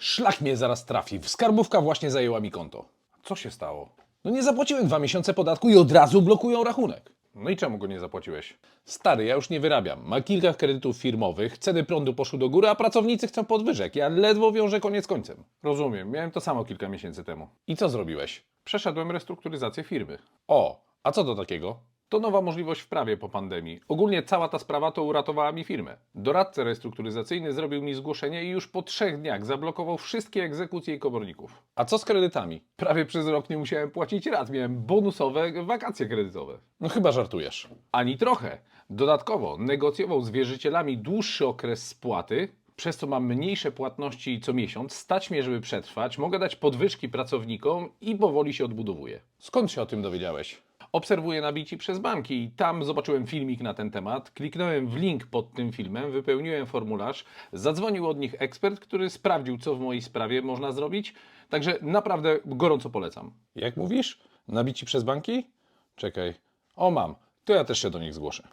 Szlak mnie zaraz trafi. Skarbówka właśnie zajęła mi konto. Co się stało? No nie zapłaciłem dwa miesiące podatku i od razu blokują rachunek. No i czemu go nie zapłaciłeś? Stary, ja już nie wyrabiam. Ma kilka kredytów firmowych, ceny prądu poszły do góry, a pracownicy chcą podwyżek. Ja ledwo wiążę koniec końcem. Rozumiem, miałem to samo kilka miesięcy temu. I co zrobiłeś? Przeszedłem restrukturyzację firmy. O, a co to takiego? To nowa możliwość w prawie po pandemii. Ogólnie cała ta sprawa to uratowała mi firmę. Doradca restrukturyzacyjny zrobił mi zgłoszenie i już po trzech dniach zablokował wszystkie egzekucje i komorników. A co z kredytami? Prawie przez rok nie musiałem płacić rat, miałem bonusowe wakacje kredytowe. No chyba żartujesz. Ani trochę. Dodatkowo negocjował z wierzycielami dłuższy okres spłaty, przez co mam mniejsze płatności co miesiąc, stać mnie, żeby przetrwać, mogę dać podwyżki pracownikom i powoli się odbudowuję. Skąd się o tym dowiedziałeś? Obserwuję nabici przez banki i tam zobaczyłem filmik na ten temat, kliknąłem w link pod tym filmem, wypełniłem formularz, zadzwonił od nich ekspert, który sprawdził, co w mojej sprawie można zrobić, także naprawdę gorąco polecam. Jak mówisz? Nabici przez banki? Czekaj. O, mam. To ja też się do nich zgłoszę.